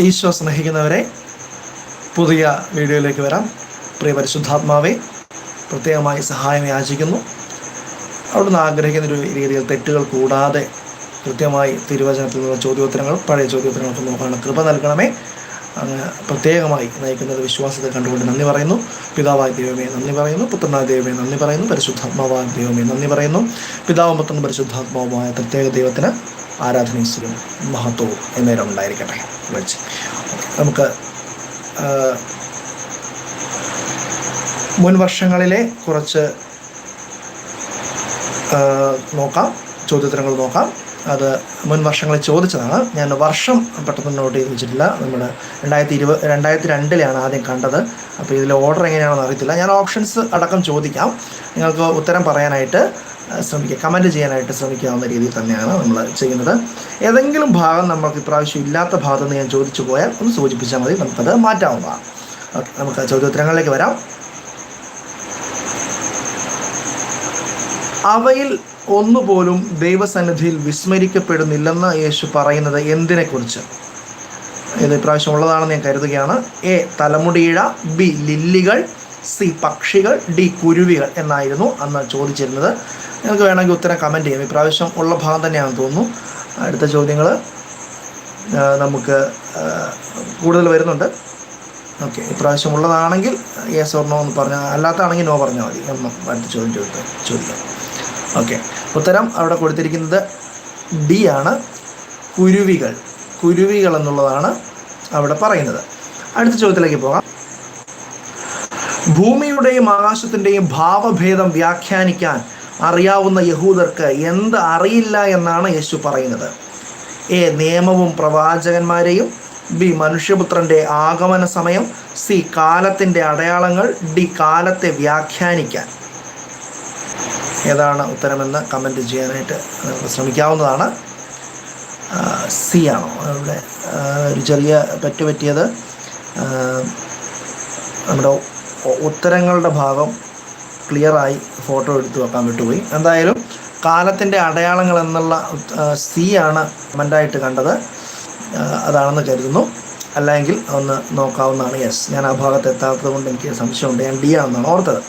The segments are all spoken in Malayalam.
ഈശോ സ്നേഹിക്കുന്നവരെ പുതിയ വീഡിയോയിലേക്ക് വരാം. പ്രിയ പരിശുദ്ധാത്മാവെ പ്രത്യേകമായി സഹായം യാചിക്കുന്നു. അവിടുന്ന് ആഗ്രഹിക്കുന്ന ഒരു രീതിയിൽ തെറ്റുകൾ കൂടാതെ കൃത്യമായി തിരുവചനത്തിൽ നിന്നുള്ള ചോദ്യോത്തരങ്ങൾ പഴയ ചോദ്യോത്തരങ്ങൾക്ക് നോക്കാനുള്ള കൃപ നൽകണമേ. അങ്ങ് പ്രത്യേകമായി നയിക്കുന്നത് വിശ്വാസത്തെ കണ്ടുകൊണ്ട് നന്ദി പറയുന്നു. പിതാവായ ദൈവമേ നന്ദി പറയുന്നു. പുത്രനായ ദൈവമേ നന്ദി പറയുന്നു. പരിശുദ്ധാത്മാവായ ദൈവമേ നന്ദി പറയുന്നു. പിതാവും പുത്രനും പരിശുദ്ധാത്മാവുമായ പ്രത്യേക ദൈവത്തിന് ആരാധനീസ്വരും മഹത്വവും എന്നേരം ഉണ്ടായിരിക്കട്ടെ വെച്ച് നമുക്ക് മുൻ വർഷങ്ങളിലെ കുറച്ച് നോക്കാം ചോദ്യോത്തരങ്ങൾ നോക്കാം. അത് മുൻ വർഷങ്ങളിൽ ചോദിച്ചതാണ്. ഞാൻ വർഷം പെട്ടെന്ന് നോട്ട് ചെയ്ത് വെച്ചിട്ടില്ല. നമ്മൾ രണ്ടായിരത്തി ഇരുപത് രണ്ടായിരത്തി രണ്ടിലാണ് ആദ്യം കണ്ടത്. അപ്പോൾ ഇതിൽ ഓർഡർ എങ്ങനെയാണെന്ന് അറിയത്തില്ല. ഞാൻ ഓപ്ഷൻസ് അടക്കം ചോദിക്കാം. നിങ്ങൾക്ക് ഉത്തരം പറയാനായിട്ട് ശ്രമിക്കുക. കമന്റ് ചെയ്യാനായിട്ട് ശ്രമിക്കാവുന്ന രീതിയിൽ തന്നെയാണ് നമ്മൾ ചെയ്യുന്നത്. ഏതെങ്കിലും ഭാഗം നമുക്ക് ഇപ്രാവശ്യം ഇല്ലാത്ത ഭാഗത്തു നിന്ന് ഞാൻ ചോദിച്ചു പോയാൽ ഒന്ന് സൂചിപ്പിച്ചാൽ മതി നമുക്കത് മാറ്റാവുന്നതാണ്. ഓക്കെ നമുക്ക് ചോദ്യോത്തരങ്ങളിലേക്ക് വരാം. അവയിൽ ഒന്നുപോലും ദൈവസന്നിധിയിൽ വിസ്മരിക്കപ്പെടുന്നില്ലെന്ന് യേശു പറയുന്നത് എന്തിനെക്കുറിച്ച്? ഇത് ഇപ്രാവശ്യം ഉള്ളതാണെന്ന് ഞാൻ കരുതുകയാണ്. എ തലമുടിയിഴ ബി ലില്ലികൾ സി പക്ഷികൾ ഡി കുരുവികൾ എന്നായിരുന്നു അന്ന് ചോദിച്ചിരുന്നത്. നിങ്ങൾക്ക് വേണമെങ്കിൽ ഉത്തരം കമന്റ് ചെയ്യാം. ഇപ്രാവശ്യം ഉള്ള ഭാഗം തന്നെയാണ് തോന്നുന്നു. അടുത്ത ചോദ്യങ്ങൾ നമുക്ക് കൂടുതൽ വരുന്നുണ്ട്. ഓക്കെ ഇപ്രാവശ്യം ഉള്ളതാണെങ്കിൽ യെസ് ഓർ നോ എന്ന് പറഞ്ഞാൽ അല്ലാത്തതാണെങ്കിൽ നോ പറഞ്ഞാൽ മതി. അടുത്ത ചോദ്യം ചോദിക്കാം. ചോദിക്കാം. ഓക്കെ ഉത്തരം അവിടെ കൊടുത്തിരിക്കുന്നത് ഡി ആണ്. കുരുവികൾ. കുരുവികൾ എന്നുള്ളതാണ് അവിടെ പറയുന്നത്. അടുത്ത ചോദ്യത്തിലേക്ക് പോകാം. ഭൂമിയുടെയും ആകാശത്തിന്റെയും ഭാവഭേദം വ്യാഖ്യാനിക്കാൻ അറിയാവുന്ന യഹൂദർക്ക് എന്ത് അറിയില്ല എന്നാണ് യേശു പറയുന്നത്. എ നിയമവും പ്രവാചകന്മാരെയും ബി മനുഷ്യപുത്രന്റെ ആഗമന സമയം സി കാലത്തിന്റെ അടയാളങ്ങൾ ഡി കാലത്തെ വ്യാഖ്യാനിക്കാൻ. ഏതാണ് ഉത്തരമെന്ന് കമന്റ് ചെയ്യാനായിട്ട് ശ്രമിക്കാവുന്നതാണ്. സി ആണോ? ഇവിടെ ഒരു ചെറിയ പറ്റുപറ്റിയത് നമ്മുടെ ഉത്തരങ്ങളുടെ ഭാഗം ക്ലിയറായി ഫോട്ടോ എടുത്തു വെക്കാൻ വിട്ടുപോയി. എന്തായാലും കാലത്തിന്റെ അടയാളങ്ങൾ എന്നുള്ള സി ആണ് കമന്റായിട്ട് കണ്ടത്. അതാണെന്ന് കരുതുന്നു. അല്ലെങ്കിൽ ഒന്ന് നോക്കാവുന്നതാണ്. യെസ് ഞാൻ ആ ഭാഗത്ത് എത്താത്തത് കൊണ്ട് എനിക്ക് സംശയമുണ്ട്. ഞാൻ ഡി ആണെന്നാണ് ഓർത്തത്.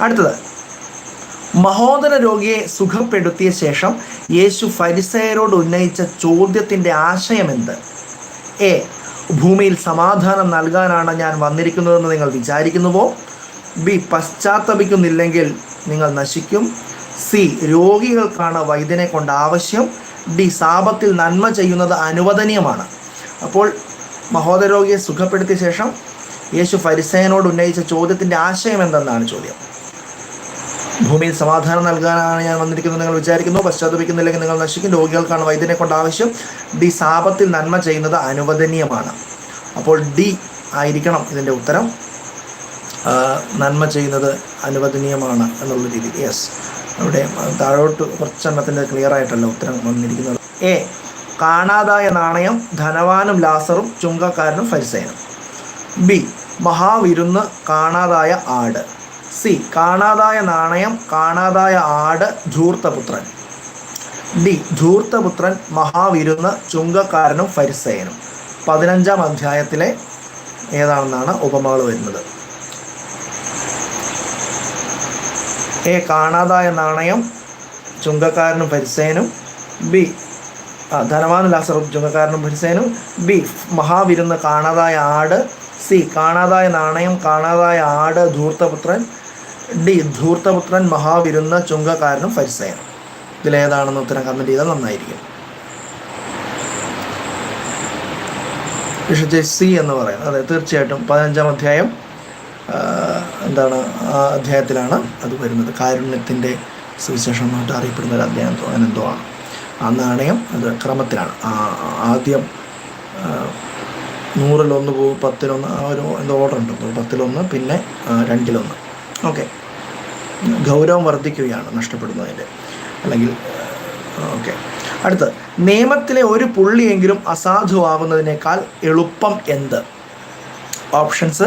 അടുത്തത്. മഹോദര രോഗിയെ സുഖപ്പെടുത്തിയ ശേഷം യേശു ഫരിസയരോട് ഉന്നയിച്ച ചോദ്യത്തിന്റെ ആശയം എന്ത്? എ ഭൂമിയിൽ സമാധാനം നൽകാനാണ് ഞാൻ വന്നിരിക്കുന്നതെന്ന് നിങ്ങൾ വിചാരിക്കുന്നുവോ? ബി പശ്ചാത്തപിക്കുന്നില്ലെങ്കിൽ നിങ്ങൾ നശിക്കും. സി രോഗികൾക്കാണ് വൈദ്യനെ കൊണ്ട് ആവശ്യം. ഡി സാപത്തിൽ നന്മ ചെയ്യുന്നത് അനുവദനീയമാണ്. അപ്പോൾ മഹോദരോഗിയെ സുഖപ്പെടുത്തിയ ശേഷം യേശു ഫരിസയനോട് ഉന്നയിച്ച ചോദ്യത്തിന്റെ ആശയം എന്തെന്നാണ് ചോദ്യം? ഭൂമിയിൽ സമാധാനം നൽകാനാണ് ഞാൻ വന്നിരിക്കുന്നത് നിങ്ങൾ വിചാരിക്കുന്നു പശ്ചാത്തപിക്കുന്നില്ലെങ്കിൽ നിങ്ങൾ നശിക്കും. രോഗികൾക്കാണ് വൈദ്യനെ കൊണ്ട് ആവശ്യം. ഡി സാപത്തിൽ നന്മ ചെയ്യുന്നത് അനുവദനീയമാണ്. അപ്പോൾ ഡി ആയിരിക്കണം ഇതിന്റെ ഉത്തരം. നന്മ ചെയ്യുന്നത് അനുവദനീയമാണ് എന്നുള്ള രീതി യെസ് അവിടെ താഴോട്ട് കുറച്ചെണ്ണത്തിന്റെ ക്ലിയർ ആയിട്ടല്ല ഉത്തരം വന്നിരിക്കുന്നത്. എ കാണാതായ നാണയം ധനവാനും ലാസറും ചുങ്കക്കാരനും ഫരിസയനും ബി മഹാവിരുന്ന് കാണാതായ ആട്. സി കാണാതായ നാണയം കാണാതായ ആട് ധൂർത്തപുത്രൻ. ഡി ധൂർത്തപുത്രൻ മഹാവിരുന്ന് ചുങ്കക്കാരനും ഫരിസയനും പതിനഞ്ചാം അധ്യായത്തിലെ ഏതാണെന്നാണ് ഉപമകൾ വരുന്നത്. എ കാണാതായ നാണയം ചുങ്കക്കാരനും പരിസേനും ബി ധനവാൻ ലാസറും ചുങ്കക്കാരനും പരിസേനും ബി മഹാവിരുന്ന് കാണാതായ ആട് സി കാണാതായ നാണയം കാണാതായ ആട് ധൂർത്തപുത്രൻ ഡി ധൂർത്തപുത്രൻ മഹാവിരുന്ന് ചുങ്കക്കാരനും പരിസേനും. ഇതിലേതാണെന്ന് ഉത്തരം കമന്റ് ചെയ്താൽ നന്നായിരിക്കും. സി എന്ന് പറയുന്നത്. അതെ തീർച്ചയായിട്ടും പതിനഞ്ചാം അധ്യായം എന്താണ് ആ അധ്യായത്തിലാണ് അത് വരുന്നത്. കാരുണ്യത്തിന്റെ സുവിശേഷം അറിയപ്പെടുന്ന ഒരു അധ്യായം അനന്തോ ആണ്. ആ നാണയം അത് ക്രമത്തിലാണ്. ആദ്യം നൂറിലൊന്ന് പോകും പത്തിലൊന്ന് ആ ഒരു എന്തോ ഓർഡർ ഉണ്ട്. പത്തിലൊന്ന് പിന്നെ രണ്ടിലൊന്ന്. ഓക്കെ ഗൗരവം വർദ്ധിക്കുകയാണ് നഷ്ടപ്പെടുന്നതിന്റെ അല്ലെങ്കിൽ ഓക്കെ അടുത്ത് നിയമത്തിലെ ഒരു പുള്ളിയെങ്കിലും അസാധുവാകുന്നതിനേക്കാൾ എളുപ്പം എന്ത്? ഓപ്ഷൻസ്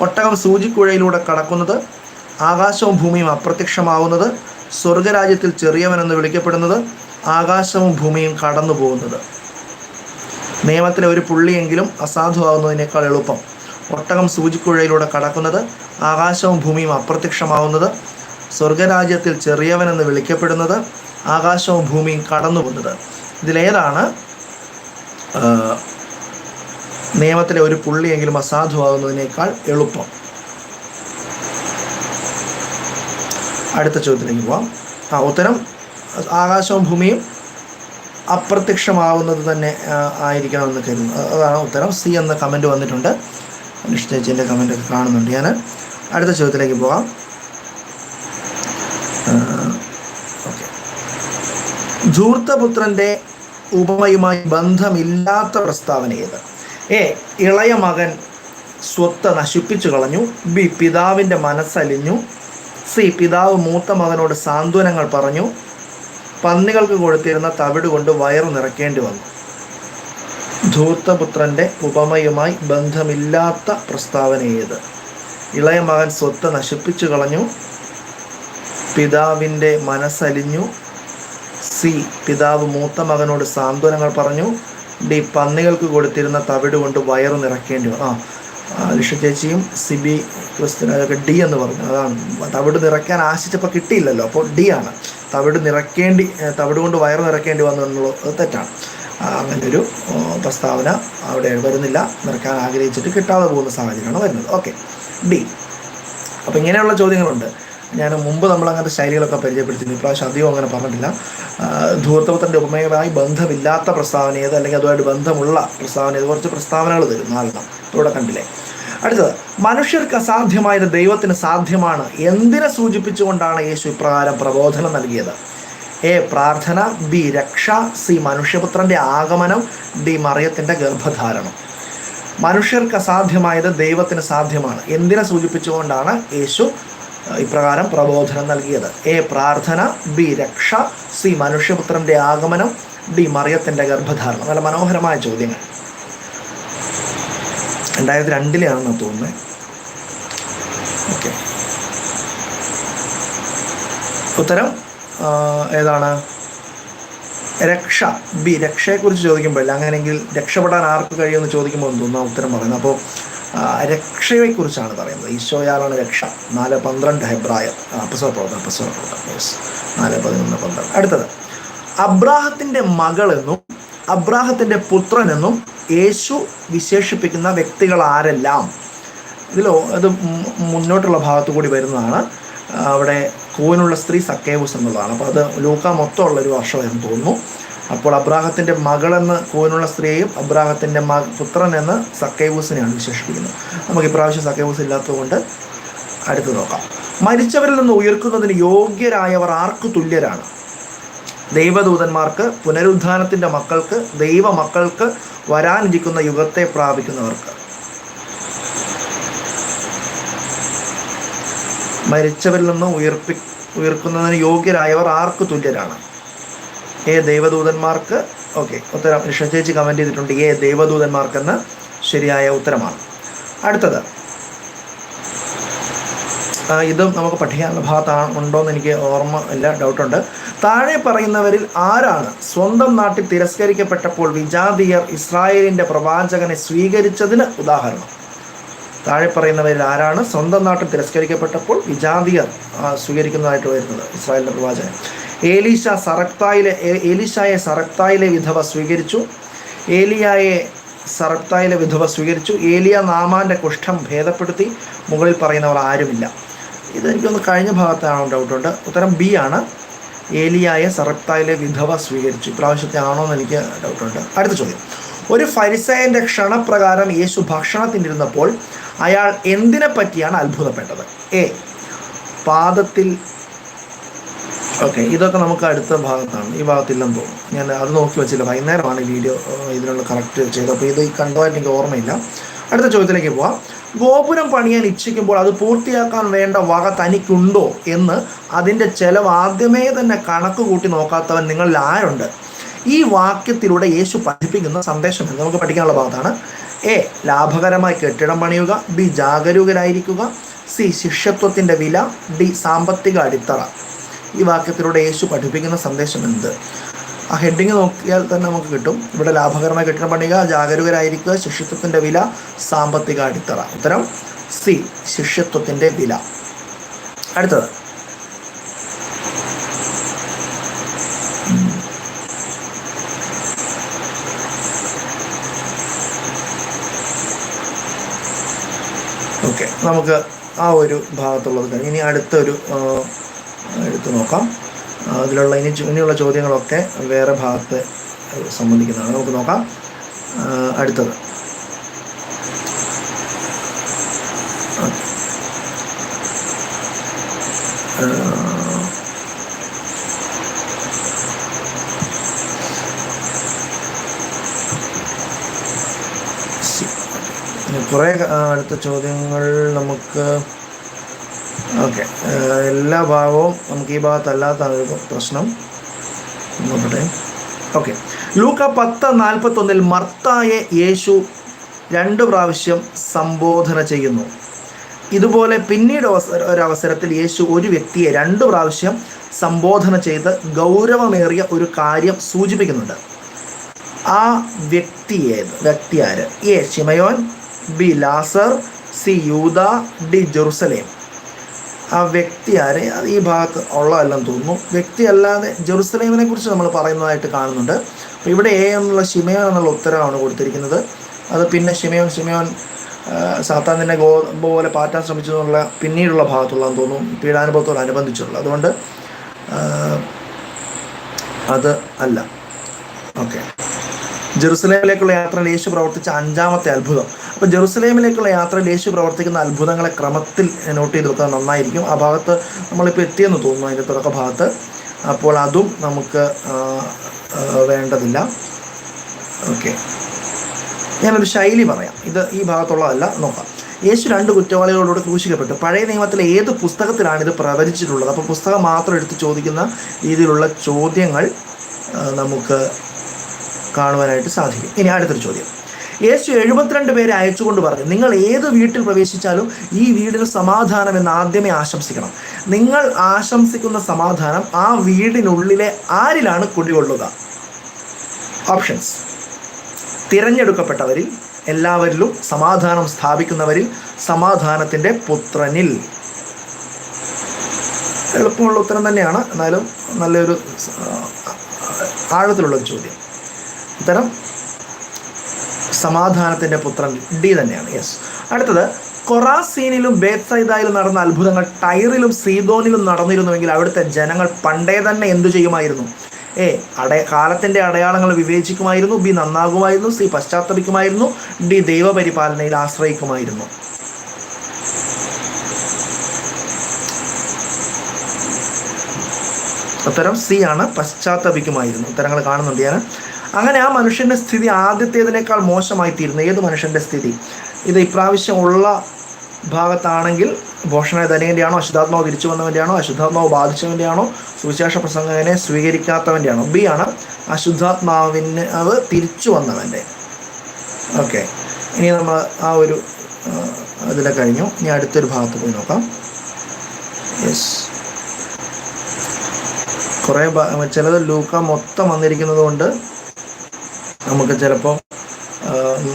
ഒട്ടകം സൂചിക്കുഴയിലൂടെ കടക്കുന്നത് ആകാശവും ഭൂമിയും അപ്രത്യക്ഷമാവുന്നത് സ്വർഗരാജ്യത്തിൽ ചെറിയവനെന്ന് വിളിക്കപ്പെടുന്നത് ആകാശവും ഭൂമിയും കടന്നു പോകുന്നത് നിയമത്തിലെ ഒരു പുള്ളിയെങ്കിലും അസാധുവാകുന്നതിനേക്കാൾ എളുപ്പം. ഒട്ടകം സൂചിക്കുഴയിലൂടെ കടക്കുന്നത് ആകാശവും ഭൂമിയും അപ്രത്യക്ഷമാവുന്നത് സ്വർഗരാജ്യത്തിൽ ചെറിയവനെന്ന് വിളിക്കപ്പെടുന്നത് ആകാശവും ഭൂമിയും കടന്നു പോകുന്നത് ഇതിലേതാണ് നിയമത്തിലെ ഒരു പുള്ളിയെങ്കിലും അസാധുവാകുന്നതിനേക്കാൾ എളുപ്പം. അടുത്ത ചോദ്യത്തിലേക്ക് പോവാം. ആ ഉത്തരം ആകാശവും ഭൂമിയും അപ്രത്യക്ഷമാവുന്നത് തന്നെ ആയിരിക്കണം ആയിരിക്കണമെന്ന് കരുതുന്നു. അതാണ് ഉത്തരം. സി എന്ന കമന്റ് വന്നിട്ടുണ്ട്. നിശ്ചയിച്ചതിന്റെ കമന്റ് ഒക്കെ കാണുന്നുണ്ട് ഞാൻ അടുത്ത ചോദ്യത്തിലേക്ക് പോകാം ഓക്കെ. ധൂർത്തപുത്രന്റെ ഉപമയുമായി ബന്ധമില്ലാത്ത പ്രസ്താവന ഏത്? എ ഇളയ മകൻ സ്വത്ത് നശിപ്പിച്ചു കളഞ്ഞു. ബി പിതാവിന്റെ മനസ്സലിഞ്ഞു. സി പിതാവ് മൂത്ത മകനോട് സാന്ത്വനങ്ങൾ പറഞ്ഞു. പന്നികൾക്ക് കൊടുത്തിരുന്ന തവിട് കൊണ്ട് വയറു നിറയ്ക്കേണ്ടി വന്നു. ധൂർത്തപുത്രന്റെ ഉപമയുമായി ബന്ധമില്ലാത്ത പ്രസ്താവന ഏത് ഇളയ മകൻ സ്വത്ത് നശിപ്പിച്ചു കളഞ്ഞു. പിതാവിന്റെ മനസ്സലിഞ്ഞു. സി പിതാവ് മൂത്ത മകനോട് സാന്ത്വനങ്ങൾ പറഞ്ഞു. ഡി പന്നികൾക്ക് കൊടുത്തിരുന്ന തവിട് കൊണ്ട് വയറ് നിറയ്ക്കേണ്ടി വന്നു ആ ലിഷ ചേച്ചിയും സിബി ക്രിസ്ത്യൻ അതൊക്കെ ഡി എന്ന് പറഞ്ഞു. അതാണ്. തവിട് നിറയ്ക്കാൻ ആശിച്ചപ്പോൾ കിട്ടിയില്ലല്ലോ. അപ്പോൾ ഡി ആണ്. തവിട് നിറയ്ക്കേണ്ടി തവിട് കൊണ്ട് വയറ് നിറയ്ക്കേണ്ടി വന്നു എന്നുള്ളത് തെറ്റാണ്. അങ്ങനെ ഒരു പ്രസ്താവന അവിടെ വരുന്നില്ല. നിറയ്ക്കാൻ ആഗ്രഹിച്ചിട്ട് കിട്ടാതെ പോകുന്ന സാഹചര്യമാണ് വരുന്നത്. ഓക്കെ. ഡി. അപ്പോൾ ഇങ്ങനെയുള്ള ചോദ്യങ്ങളുണ്ട്. ഞാൻ മുമ്പ് നമ്മൾ അങ്ങനത്തെ ശൈലികളൊക്കെ പരിചയപ്പെടുത്തിയിരുന്നു. ഇപ്രാവശ്യം അധികം അങ്ങനെ പറഞ്ഞിട്ടില്ല. ധൂർത്തപുത്രന്റെ ഉപമയുമായി ബന്ധമില്ലാത്ത പ്രസ്താവന ഏത് അല്ലെങ്കിൽ അതുമായിട്ട് ബന്ധമുള്ള പ്രസ്താവന ഏത് കുറച്ച് പ്രസ്താവനകൾ തരും നാലെണ്ണം. ഇവിടെ കണ്ടില്ലേ? അടുത്തത് മനുഷ്യർക്ക് അസാധ്യമായത് ദൈവത്തിന് സാധ്യമാണ്. എന്തിനെ സൂചിപ്പിച്ചുകൊണ്ടാണ് യേശു ഇപ്രകാരം പ്രബോധനം നൽകിയത്? എ പ്രാർത്ഥന ബി രക്ഷ സി മനുഷ്യപുത്രന്റെ ആഗമനം ഡി മറിയത്തിന്റെ ഗർഭധാരണം. മനുഷ്യർക്ക് അസാധ്യമായത് ദൈവത്തിന് സാധ്യമാണ്. എന്തിനെ സൂചിപ്പിച്ചുകൊണ്ടാണ് യേശു ഇപ്രകാരം പ്രബോധനം നൽകിയത്. എ പ്രാർത്ഥന ബി രക്ഷ സി മനുഷ്യപുത്രന്റെ ആഗമനം ഡി മറിയത്തിന്റെ ഗർഭധാരണം. നല്ല മനോഹരമായ ചോദ്യങ്ങൾ. രണ്ടായിരത്തി രണ്ടിലാണെന്ന് തോന്നുന്നത് ഓക്കെ. ഉത്തരം ഏതാണ്? രക്ഷ. ബി രക്ഷയെക്കുറിച്ച് ചോദിക്കുമ്പോൾ അങ്ങനെയെങ്കിൽ രക്ഷപ്പെടാൻ ആർക്ക് കഴിയുമെന്ന് ചോദിക്കുമ്പോൾ തോന്നുന്നു ഉത്തരം പറയുന്നത്. അപ്പോൾ രക്ഷയെക്കുറിച്ചാണ് പറയുന്നത്. ഈശോയാലാണ് രക്ഷ. നാല് പന്ത്രണ്ട് ഹെബ്രായർ. അപ്പസോ പ്രവർത്തനം അപ്പസോ പ്രവർത്തനം. യെസ് നാല് പതിനൊന്ന് പന്ത്രണ്ട്. അടുത്തത്. അബ്രാഹത്തിന്റെ മകളെന്നും അബ്രാഹത്തിന്റെ പുത്രനെന്നും യേശു വിശേഷിപ്പിക്കുന്ന വ്യക്തികൾ ആരെല്ലാം ഇതിലോ അത് മുന്നോട്ടുള്ള ഭാഗത്തു കൂടി വരുന്നതാണ്. അവിടെ കൂവിനുള്ള സ്ത്രീ സക്കേവൂസ് എന്നുള്ളതാണ്. അപ്പോൾ അത് ലൂക്ക മൊത്തമുള്ള ഒരു വർഷമായിരുന്നു തോന്നുന്നു. അപ്പോൾ അബ്രാഹത്തിന്റെ മകളെന്ന് കൂവിനുള്ള സ്ത്രീയും അബ്രാഹത്തിന്റെ മ പുത്രൻ എന്ന് സക്കേവൂസിനെയാണ് വിശേഷിപ്പിക്കുന്നത്. നമുക്ക് ഇപ്രാവശ്യം സക്കേവൂസ് ഇല്ലാത്തതുകൊണ്ട് അടുത്ത് നോക്കാം. മരിച്ചവരിൽ നിന്ന് ഉയർക്കുന്നതിന് യോഗ്യരായവർ ആർക്ക് തുല്യരാണ്? ദൈവദൂതന്മാർക്ക് പുനരുദ്ധാനത്തിന്റെ മക്കൾക്ക് ദൈവ മക്കൾക്ക് വരാനിരിക്കുന്ന യുഗത്തെ പ്രാപിക്കുന്നവർക്ക്. മരിച്ചവരിൽ നിന്ന് ഉയർപ്പി ഉയർക്കുന്നതിന് യോഗ്യരായവർ ആർക്ക് തുല്യരാണ്? എ ദൈവദൂതന്മാർക്ക് ഓക്കെ ഉത്തരം ഋഷ ചേച്ചി കമന്റ് ചെയ്തിട്ടുണ്ട് ഏ ദൈവദൂതന്മാർക്കെന്ന് ശരിയായ ഉത്തരമാണ്. അടുത്തത്. ഇതും നമുക്ക് പഠിക്കാനുള്ള ഭാഗത്താണ് ഉണ്ടോയെന്ന് എനിക്ക് ഓർമ്മ ഇല്ല ഡൗട്ടുണ്ട് താഴെ പറയുന്നവരിൽ ആരാണ് സ്വന്തം നാട്ടിൽ തിരസ്കരിക്കപ്പെട്ടപ്പോൾ വിജാതീയർ ഇസ്രായേലിന്റെ പ്രവാചകനെ സ്വീകരിച്ചതിന് ഉദാഹരണം? താഴെ പറയുന്നവരിൽ ആരാണ് സ്വന്തം നാട്ടിൽ തിരസ്കരിക്കപ്പെട്ടപ്പോൾ വിജാതിയർ സ്വീകരിക്കുന്നതായിട്ട് വരുന്നത് ഇസ്രായേലിന്റെ പ്രവാചകൻ. ഏലീഷ സറക്തായിലെ ഏലീഷായെ സറക്തായിലെ വിധവ സ്വീകരിച്ചു. ഏലിയായെ സറക്തായിലെ വിധവ സ്വീകരിച്ചു. ഏലിയ നാമാന്റെ കുഷ്ഠം ഭേദപ്പെടുത്തി മുകളിൽ പറയുന്നവർ ആരുമില്ല. ഇത് എനിക്കൊന്ന് കഴിഞ്ഞ ഭാഗത്താണോ ഡൗട്ടുണ്ട് ഉത്തരം ബി ആണ്. ഏലിയായെ സറക്തായിലെ വിധവ സ്വീകരിച്ചു. ഇപ്രാവശ്യത്തെ ആണോ എന്ന് എനിക്ക് ഡൗട്ടുണ്ട് അടുത്ത ചോദ്യം. ഒരു ഫരിസയന്റെ ക്ഷണപ്രകാരം യേശു ഭക്ഷണത്തിനിരുന്നപ്പോൾ അയാൾ എന്തിനെ പറ്റിയാണ് അത്ഭുതപ്പെട്ടത്? എ പാദത്തിൽ ഓക്കെ ഇതൊക്കെ നമുക്ക് അടുത്ത ഭാഗത്താണ്. ഈ ഭാഗത്തില്ലെന്ന് തോന്നുന്നു. ഞാൻ അത് നോക്കി വെച്ചില്ല. വൈകുന്നേരമാണ് ഈ വീഡിയോ ഇതിനുള്ള കറക്റ്റ് ചെയ്തത്. അപ്പോൾ ഇത് കണ്ടതായിട്ട് എനിക്ക് ഓർമ്മയില്ല. അടുത്ത ചോദ്യത്തിലേക്ക് പോവാം. ഗോപുരം പണിയാൻ ഇച്ഛിക്കുമ്പോൾ അത് പൂർത്തിയാക്കാൻ വേണ്ട വക തനിക്കുണ്ടോ എന്ന് അതിന്റെ ചിലവ് ആദ്യമേ തന്നെ കണക്ക് കൂട്ടി നോക്കാത്തവൻ നിങ്ങളിൽ ആരുണ്ട്? ഈ വാക്യത്തിലൂടെ യേശു പഠിപ്പിക്കുന്ന സന്ദേശം എന്ന് നമുക്ക് പഠിക്കാനുള്ള ഭാഗത്താണ്. എ ലാഭകരമായി കെട്ടിടം പണിയുക. ബി ജാഗരൂകരായിരിക്കുക. സി ശിഷ്യത്വത്തിന്റെ വില. ഡി സാമ്പത്തിക അടിത്തറ. ഈ വാക്യത്തിലൂടെ യേശു പഠിപ്പിക്കുന്ന സന്ദേശം എന്ത്? ആ ഹെഡിങ് നോക്കിയാൽ തന്നെ നമുക്ക് കിട്ടും. ഇവിടെ ലാഭകരമായ കെട്ടിടം പണിയുക ജാഗരൂകരായിരിക്കുക ശിഷ്യത്വത്തിന്റെ വില സാമ്പത്തിക അടിത്തറ. ഉത്തരം സി ശിഷ്യത്വത്തിന്റെ വില. അടുത്തത്. ഓക്കെ നമുക്ക് ആ ഒരു ഭാഗത്തുള്ളത് ഇനി അടുത്തൊരു എടുത്ത് നോക്കാം. അതിലുള്ള ഇനി ഇനിയുള്ള ചോദ്യങ്ങളൊക്കെ വേറെ ഭാഗത്ത് സംബന്ധിക്കുന്നതാണ്. നമുക്ക് നോക്കാം. അടുത്തത്. കുറേ അടുത്ത ചോദ്യങ്ങൾ നമുക്ക് ഓക്കെ. എല്ലാ ഭാഗവും നമുക്ക് ഈ ഭാഗത്തല്ലാത്ത പ്രശ്നം. നോക്കട്ടെ. ഓക്കെ. ലൂക്ക പത്ത് നാൽപ്പത്തൊന്നിൽ മർത്തായെ യേശു രണ്ട് പ്രാവശ്യം സംബോധന ചെയ്യുന്നു. ഇതുപോലെ പിന്നീട് ഒരവസരത്തിൽ യേശു ഒരു വ്യക്തിയെ രണ്ട് പ്രാവശ്യം സംബോധന ചെയ്ത് ഗൗരവമേറിയ ഒരു കാര്യം സൂചിപ്പിക്കുന്നുണ്ട്. ആ വ്യക്തിയെ വ്യക്തി എ ഷിമയോൻ ബി ലാസർ സി യൂത ഡി ജെറുസലേം. ആ വ്യക്തി ആരെ? അത് ഈ ഭാഗത്ത് ഉള്ളതല്ലെന്ന് തോന്നുന്നു. വ്യക്തി അല്ലാതെ ജെറുസലേമിനെ കുറിച്ച് നമ്മൾ പറയുന്നതായിട്ട് കാണുന്നുണ്ട്. അപ്പോൾ ഇവിടെ എ എന്നുള്ള ഷിമയോൻ എന്നുള്ള ഉത്തരവാണ് കൊടുത്തിരിക്കുന്നത്. അത് പിന്നെ ഷിമയോൻ ഷിമയോൻ ആ, ഗോ പോലെ പാറ്റാൻ ശ്രമിച്ചു എന്നുള്ള പിന്നീടുള്ള ഭാഗത്തുള്ളതെന്ന് തോന്നുന്നു. പീഡാനുഭവത്തോട് അനുബന്ധിച്ചുള്ള. അതുകൊണ്ട് അത് അല്ല. ഓക്കെ. ജെറുസലേമിലേക്കുള്ള യാത്രയിൽ യേശു പ്രവർത്തിച്ച അഞ്ചാമത്തെ അത്ഭുതം. അപ്പോൾ ജെറുസലേമിലേക്കുള്ള യാത്രയിൽ യേശു പ്രവർത്തിക്കുന്ന അത്ഭുതങ്ങളെ ക്രമത്തിൽ നോട്ട് ചെയ്ത് വെക്കാൻ നന്നായിരിക്കും. ആ ഭാഗത്ത് നമ്മളിപ്പോൾ എത്തിയെന്ന് തോന്നുന്നു അതിന്റെ തുടക്ക ഭാഗത്ത്. അപ്പോൾ അതും നമുക്ക് വേണ്ടതില്ല. ഓക്കെ. ഞാനൊരു ശൈലി പറയാം. ഇത് ഈ ഭാഗത്തുള്ളതല്ല. നോക്കാം. യേശു രണ്ട് കുറ്റവാളികളോട് ക്രൂശിക്കപ്പെട്ടു. പഴയ നിയമത്തിലെ ഏത് പുസ്തകത്തിലാണ് ഇത് പ്രവചിച്ചിട്ടുള്ളത്? അപ്പോൾ പുസ്തകം മാത്രം എടുത്ത് ചോദിക്കുന്ന രീതിയിലുള്ള ചോദ്യങ്ങൾ നമുക്ക് കാണുവാനായിട്ട് സാധിക്കും. ഇനി അടുത്തൊരു ചോദ്യം. യേശു എഴുപത്തിരണ്ട് പേരെ അയച്ചുകൊണ്ട് പറഞ്ഞു നിങ്ങൾ ഏത് വീട്ടിൽ പ്രവേശിച്ചാലും ഈ വീടിന് സമാധാനം എന്ന് ആദ്യമേ ആശംസിക്കണം. നിങ്ങൾ ആശംസിക്കുന്ന സമാധാനം ആ വീടിനുള്ളിലെ ആരിലാണ് കുടികൊള്ളുക? ഓപ്ഷൻസ് തിരഞ്ഞെടുക്കപ്പെട്ടവരിൽ എല്ലാവരിലും സമാധാനം സ്ഥാപിക്കുന്നവരിൽ സമാധാനത്തിന്റെ പുത്രനിൽ. എളുപ്പമുള്ള ഉത്തരം തന്നെയാണ്. എന്നാലും നല്ലൊരു ആഴത്തിലുള്ള ചോദ്യം. ഉത്തരം സമാധാനത്തിന്റെ പുത്രൻ ഡി തന്നെയാണ്. യെസ് അടുത്തത് കൊറാസീനിലും ബേത്സൈദായിലും നടന്ന അത്ഭുതങ്ങൾ ടൈറിലും സീതോനിലും നടന്നിരുന്നുവെങ്കിൽ അവിടുത്തെ ജനങ്ങൾ പണ്ടേ തന്നെ എന്തു ചെയ്യുമായിരുന്നു? എ അടയ കാലത്തിന്റെ അടയാളങ്ങൾ വിവേചിക്കുമായിരുന്നു. ബി നന്നാകുമായിരുന്നു. സി പശ്ചാത്തപിക്കുമായിരുന്നു. ഡി ദൈവപരിപാലനയിൽ ആശ്രയിക്കുമായിരുന്നു. ഉത്തരം സി ആണ്. പശ്ചാത്തപിക്കുമായിരുന്നു. ഉത്തരങ്ങൾ കാണുന്നുണ്ട്. ഞാൻ അങ്ങനെ ആ മനുഷ്യന്റെ സ്ഥിതി ആദ്യത്തേതിനേക്കാൾ മോശമായി തീരുന്നു. ഏത് മനുഷ്യന്റെ സ്ഥിതി? ഇത് ഇപ്രാവശ്യം ഉള്ള ഭാഗത്താണെങ്കിൽ ഭോഷണ ധനികന്റെയാണോ അശുദ്ധാത്മാവ് തിരിച്ചു വന്നവന്റെയാണോ അശുദ്ധാത്മാവ് ബാധിച്ചവന്റെയാണോ സുവിശേഷ പ്രസംഗനെ സ്വീകരിക്കാത്തവന്റെയാണോ ബി ആണ് അശുദ്ധാത്മാവിന് അത് തിരിച്ചു വന്നവന്റെ ഓക്കെ. ഇനി നമ്മൾ ആ ഒരു അതിലെ കഴിഞ്ഞു. ഇനി അടുത്തൊരു ഭാഗത്ത് പോയി നോക്കാം. യെസ്. കുറേ ചിലത് ലൂക്ക മൊത്തം വന്നിരിക്കുന്നത് കൊണ്ട് നമുക്ക് ചിലപ്പോൾ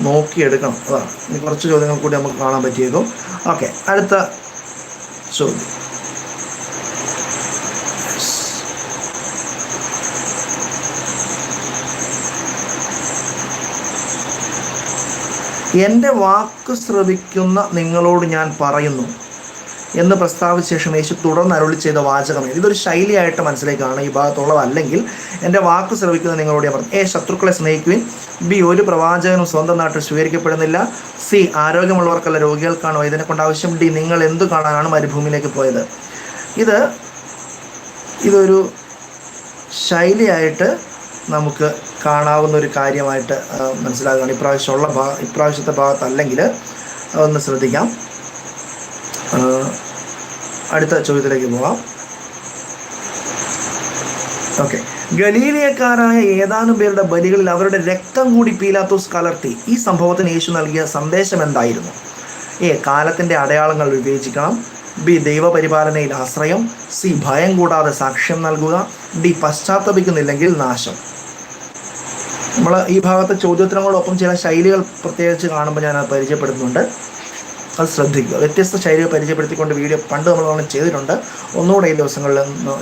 നോക്കിയെടുക്കണം. അതാണ് ഇനി കുറച്ച് ചോദ്യങ്ങൾ കൂടി നമുക്ക് കാണാൻ പറ്റിയേക്കും. ഓക്കെ അടുത്ത ചോദ്യം. എന്റെ വാക്ക് ശ്രവിക്കുന്ന നിങ്ങളോട് ഞാൻ പറയുന്നു. എന്ന് പ്രസ്താവിച്ച ശേഷം യേശു തുടർന്ന് അരുളി ചെയ്ത വാചകം ഇതൊരു ശൈലിയായിട്ട് മനസ്സിലേക്കാണ് ഈ ഭാഗത്തുള്ളതല്ലെങ്കിൽ എന്റെ വാക്ക് ശ്രവിക്കുന്ന നിങ്ങളോട് പറഞ്ഞു. എ ശത്രുക്കളെ സ്നേഹിക്കുവിൻ. ബി ഒരു പ്രവാചകനും സ്വന്തം നാട്ടിൽ സ്വീകരിക്കപ്പെടുന്നില്ല. സി ആരോഗ്യമുള്ളവർക്കല്ല രോഗികൾക്കാണ് ഇതിനെ കൊണ്ട് ആവശ്യം. ഡി നിങ്ങൾ എന്തു കാണാനാണ് മരുഭൂമിയിലേക്ക് പോയത്? ഇത് ഇതൊരു ശൈലിയായിട്ട് നമുക്ക് കാണാവുന്ന ഒരു കാര്യമായിട്ട് മനസ്സിലാകുകയാണ്. ഇപ്രാവശ്യമുള്ള ഭാ ഇപ്രാവശ്യത്തെ ഭാഗത്തല്ലെങ്കിൽ ഒന്ന് ശ്രദ്ധിക്കാം. അടുത്ത ചോദ്യത്തിലേക്ക് പോവാം. ഓക്കെ ഗലീലിയക്കാരായ ഏതാനും പേരുടെ ബലികളിൽ അവരുടെ രക്തം കൂടി പീലാത്തോസ് കലർത്തി. ഈ സംഭവത്തിന് യേശു നൽകിയ സന്ദേശം എന്തായിരുന്നു? എ കാലത്തിന്റെ അടയാളങ്ങൾ വിവേചിക്കണം. ബി ദൈവപരിപാലനയിൽ ആശ്രയം. സി ഭയം കൂടാതെ സാക്ഷ്യം നൽകുക. ഡി പശ്ചാത്തപിക്കുന്നില്ലെങ്കിൽ നാശം. നമ്മൾ ഈ ഭാഗത്തെ ചോദ്യോത്തരങ്ങളോടൊപ്പം ചില ശൈലികൾ പ്രത്യേകിച്ച് കാണുമ്പോൾ ഞാൻ പരിചയപ്പെടുത്തുന്നുണ്ട്. അത് ശ്രദ്ധിക്കുക. വ്യത്യസ്ത ശൈലികൾ പരിചയപ്പെടുത്തിക്കൊണ്ട് വീഡിയോ പണ്ട് നമ്മൾ നമ്മൾ ചെയ്തിട്ടുണ്ട്. ഒന്നുകൂടെ ഈ ദിവസങ്ങളിൽ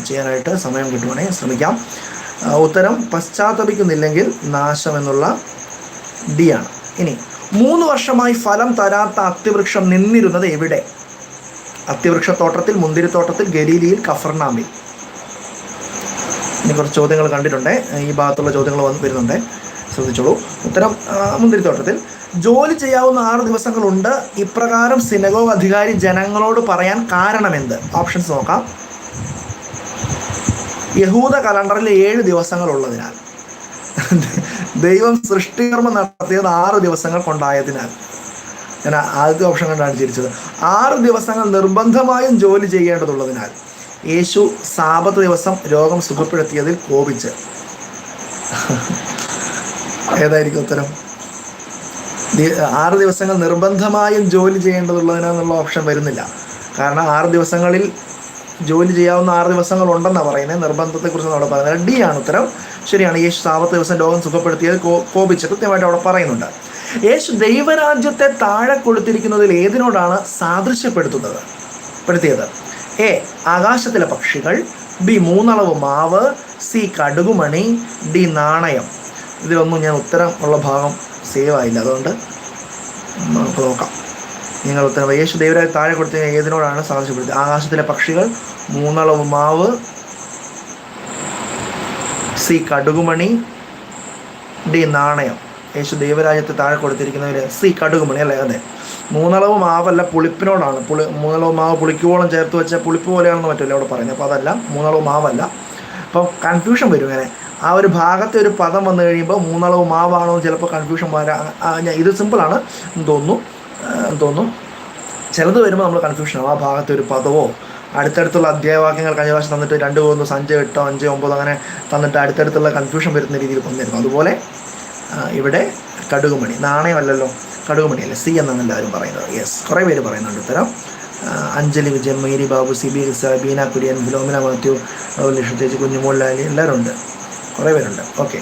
ചെയ്യാനായിട്ട് സമയം കിട്ടുവാണെങ്കിൽ ശ്രമിക്കാം. ഉത്തരം പശ്ചാത്തപിക്കുന്നില്ലെങ്കിൽ നാശം എന്നുള്ള ഡി ആണ്. ഇനി മൂന്ന് വർഷമായി ഫലം തരാത്ത അത്തിവൃക്ഷം നിന്നിരുന്നത് എവിടെ? അത്തിവൃക്ഷത്തോട്ടത്തിൽ മുന്തിരിത്തോട്ടത്തിൽ ഗലീലിയിൽ കഫർനാമിൽ. ഇനി കുറച്ച് ചോദ്യങ്ങൾ കണ്ടിട്ടുണ്ട്. ഈ ഭാഗത്തുള്ള ചോദ്യങ്ങൾ വന്ന് വരുന്നുണ്ട്. ശ്രദ്ധിച്ചോളൂ. ഉത്തരം മുന്തിരിത്തോട്ടത്തിൽ. ജോലി ചെയ്യാവുന്ന ആറ് ദിവസങ്ങളുണ്ട്. ഇപ്രകാരം സിനഗോഗ് അധികാരി ജനങ്ങളോട് പറയാൻ കാരണമെന്ത്? ഓപ്ഷൻസ് നോക്കാം. യഹൂദ കലണ്ടറിൽ ഏഴ് ദിവസങ്ങളുള്ളതിനാൽ. ദൈവം സൃഷ്ടികർമ്മം നടത്തിയത് ആറ് ദിവസങ്ങൾ കൊണ്ടായതിനാൽ. ഞാൻ ആദ്യത്തെ ഓപ്ഷൻ കണ്ടാണ് ചിരിച്ചത്. ആറ് ദിവസങ്ങൾ നിർബന്ധമായും ജോലി ചെയ്യേണ്ടതുള്ളതിനാൽ. യേശു സാപത്ത് ദിവസം രോഗം സുഖപ്പെടുത്തിയതിൽ കോപിച്ച്. ഏതായിരിക്കും ഉത്തരം? ആറ് ദിവസങ്ങൾ നിർബന്ധമായും ജോലി ചെയ്യേണ്ടതുള്ളതിനെന്നുള്ള ഓപ്ഷൻ വരുന്നില്ല. കാരണം ആറ് ദിവസങ്ങളിൽ ജോലി ചെയ്യാവുന്ന ആറ് ദിവസങ്ങൾ ഉണ്ടെന്നാണ് പറയുന്നത് നിർബന്ധത്തെക്കുറിച്ച് അവിടെ പറയുന്നത് ഡി ആണ് ഉത്തരം. ശരിയാണ്. യേശു സാപത്ത് ദിവസം രോഗം സുഖപ്പെടുത്തിയത് കോപിച്ച് കൃത്യമായിട്ട് അവിടെ പറയുന്നുണ്ട്. യേശു ദൈവരാജ്യത്തെ താഴെ കൊടുത്തിരിക്കുന്നതിൽ ഏതിനോടാണ് സാദൃശ്യപ്പെടുത്തുന്നത്? പെടുത്തിയത്. എ ആകാശത്തിലെ പക്ഷികൾ. ബി മൂന്നളവ് മാവ്. സി കടുകുമണി. ഡി നാണയം. ഇതിലൊന്നും ഞാൻ ഉത്തരം ഉള്ള ഭാഗം സേവ് ആയില്ല. അതുകൊണ്ട് നമുക്ക് നോക്കാം. നിങ്ങൾ ഉത്തരം യേശു ദൈവരായി താഴെ കൊടുത്ത ഏതിനോടാണ് സാധിച്ചപ്പെടുത്തിയത് ആകാശത്തിലെ പക്ഷികൾ മൂന്നളവ് മാവ് സി കടുകുമണി ഡി നാണയം. യേശു ദൈവരാജ്യത്തെ താഴെ കൊടുത്തിരിക്കുന്നവർ സി കടുകുമണി അല്ലേ? അതെ. മൂന്നളവ് മാവല്ല പുളിപ്പിനോടാണ്. പുളി മൂന്നളവ് മാവ് പുളിക്കുവോളം ചേർത്ത് വെച്ച പുളിപ്പ് പോലെയാണെന്ന് പറ്റില്ല അവിടെ പറയുന്നത് അപ്പോൾ അതല്ല മൂന്നളവ് മാവല്ല അപ്പോൾ കൺഫ്യൂഷൻ വരും ഇങ്ങനെ. ആ ഒരു ഭാഗത്തെ ഒരു പദം വന്നു കഴിയുമ്പോൾ മൂന്നളവ് മാവാണോ ചിലപ്പോൾ കൺഫ്യൂഷൻ വരാം. ഇത് സിമ്പിളാണ് എന്ന് തോന്നുന്നു. തോന്നുന്നു. ചിലത് വരുമ്പോൾ നമ്മൾ കൺഫ്യൂഷൻ ആവും. ആ ഭാഗത്തെ ഒരു പദവോ അടുത്തടുത്തുള്ള അധ്യായവാക്യങ്ങൾ കഴിഞ്ഞ പ്രാവശ്യം തന്നിട്ട് രണ്ട് മൂന്ന് അഞ്ച് എട്ടോ അഞ്ച് ഒമ്പതോ അങ്ങനെ തന്നിട്ട് അടുത്തടുത്തുള്ള കൺഫ്യൂഷൻ വരുന്ന രീതിയിൽ വന്നിരുന്നു. അതുപോലെ ഇവിടെ കടുകുമണി നാണയമല്ലല്ലോ കടുകുമണി അല്ലേ സി എന്നാണ് എല്ലാവരും പറയുന്നത്. യെസ് കുറേ പേര് പറയുന്നുണ്ട് ഉത്തരം. അഞ്ജലി വിജയൻ മേരി ബാബു സിബി ഹിസ ബീന കുര്യൻ ഫിലോമിന മാത്യു ലക്ഷ്മത്തേജ് കുഞ്ഞുമോളാലി എല്ലാവരും ഉണ്ട് കുറേ പേരുണ്ട്. ഓക്കെ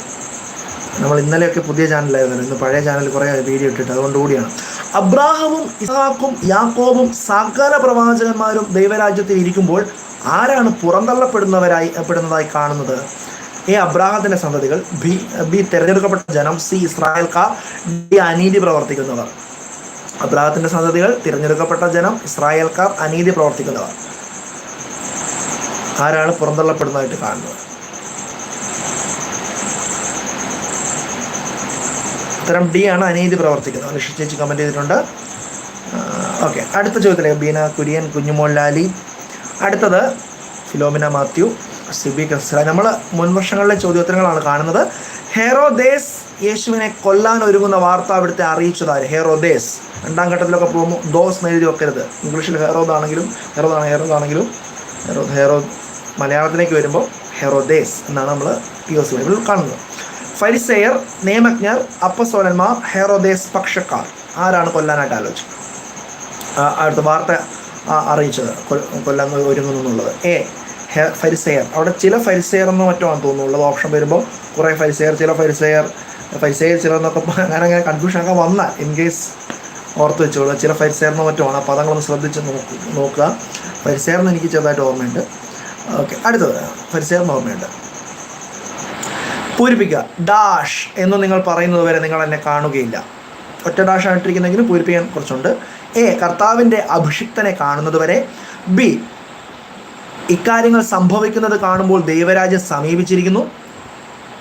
നമ്മൾ ഇന്നലെയൊക്കെ പുതിയ ചാനലായിരുന്നു ഇന്ന് പഴയ ചാനൽ കുറേ വീഡിയോ ഇട്ടിട്ട് അതുകൊണ്ട് കൂടിയാണ്. അബ്രാഹവും ഇസാക്കും യാക്കോബും സകല പ്രവാചകന്മാരും ദൈവരാജ്യത്തിൽ ഇരിക്കുമ്പോൾ ആരാണ് പുറന്തള്ളപ്പെടുന്നവരായി പെടുന്നതായി കാണുന്നത്? എ അബ്രാഹത്തിന്റെ സന്തതികൾ ബി ബി തിരഞ്ഞെടുക്കപ്പെട്ട ജനം സി ഇസ്രായേൽക്കാർ ഡി അനീതി പ്രവർത്തിക്കുന്നവർ. അബ്രാഹത്തിന്റെ സന്തതികൾ തിരഞ്ഞെടുക്കപ്പെട്ട ജനം ഇസ്രായേൽക്കാർ അനീതി പ്രവർത്തിക്കുന്നവർ. ആരാണ് പുറന്തള്ളപ്പെടുന്നതായിട്ട് കാണുന്നത്? ഉത്തരം ഡി ആണ് അനീതി പ്രവർത്തിക്കുന്നത്. ലക്ഷ്യ ചേച്ചി കമന്റ് ചെയ്തിട്ടുണ്ട്. ഓക്കെ അടുത്ത ചോദ്യത്തിലേക്ക് ബീന കുര്യൻ കുഞ്ഞുമോൾ ലാലി. അടുത്തത് ഫിലോമിന മാത്യു സിബി കസ്ര. നമ്മൾ മുൻവർഷങ്ങളിലെ ചോദ്യോത്തരങ്ങളാണ് കാണുന്നത്. ഹെറോദേസ് യേശുവിനെ കൊല്ലാൻ ഒരുങ്ങുന്ന വാർത്ത അവിടുത്തെ അറിയിച്ചതാര്? ഹെറോദേസ്. രണ്ടാം ഘട്ടത്തിലൊക്കെ പോകുമ്പോൾ ദോസ് എഴുതി വെക്കരുത്. ഇംഗ്ലീഷിൽ ഹെറോദാണെങ്കിലും ഹെറോദാണ് ഹെറോദാണെങ്കിലും. ഹെറോ ഹെറോ മലയാളത്തിലേക്ക് വരുമ്പോൾ ഹെറോദേസ് എന്നാണ് നമ്മൾ പി ഒ സി കാണുന്നത്. ഫരിസെയർ നിയമജ്ഞർ അപ്പസോലന്മാർ ഹെറോദേസ് പക്ഷക്കാർ. ആരാണ് കൊല്ലാനായിട്ട് ആലോചിച്ചത് അടുത്ത വാർത്ത അറിയിച്ചത്. കൊല്ലാൻ ഒരുങ്ങുന്നു എന്നുള്ളത് എ ഹെ ഫരിസെയർ. അവിടെ ചില ഫരിസെയർ എന്നോ മറ്റോ ആണ് തോന്നുന്നുള്ളത് ഓപ്ഷൻ വരുമ്പോൾ കുറേ ഫരിസെയർ ചില ഫരിസെയർ ഫരിസെയർ ചില എന്നൊക്കെ അങ്ങനെ അങ്ങനെ കൺഫ്യൂഷൻ ഒക്കെ വന്നാൽ ഇൻ കേസ് ഓർത്ത് വെച്ചോളൂ. ചില ഫരിസെയർ എന്നോ മറ്റോ ആണ്. ആ പദങ്ങളൊന്ന് ശ്രദ്ധിച്ച് നോക്ക് നോക്കുക. ഫരിസെയർ എന്ന് എനിക്ക് ചെറുതായിട്ട് ഓർമ്മയുണ്ട്. ഓക്കെ അടുത്തത്. ഫരിസെയർ എന്ന് ഓർമ്മയുണ്ട്. പൂരിപ്പിക്കുക. ഡാഷ് എന്ന് നിങ്ങൾ പറയുന്നത് വരെ നിങ്ങൾ എന്നെ കാണുകയില്ല. ഒറ്റ ഡാഷ് ആയിട്ടിരിക്കുന്നെങ്കിലും പൂരിപ്പിക്കാൻ കുറച്ചുണ്ട്. എ കർത്താവിന്റെ അഭിഷിക്തനെ കാണുന്നത് വരെ. ബി ഇക്കാര്യങ്ങൾ സംഭവിക്കുന്നത് കാണുമ്പോൾ ദൈവരാജ്യം സമീപിച്ചിരിക്കുന്നു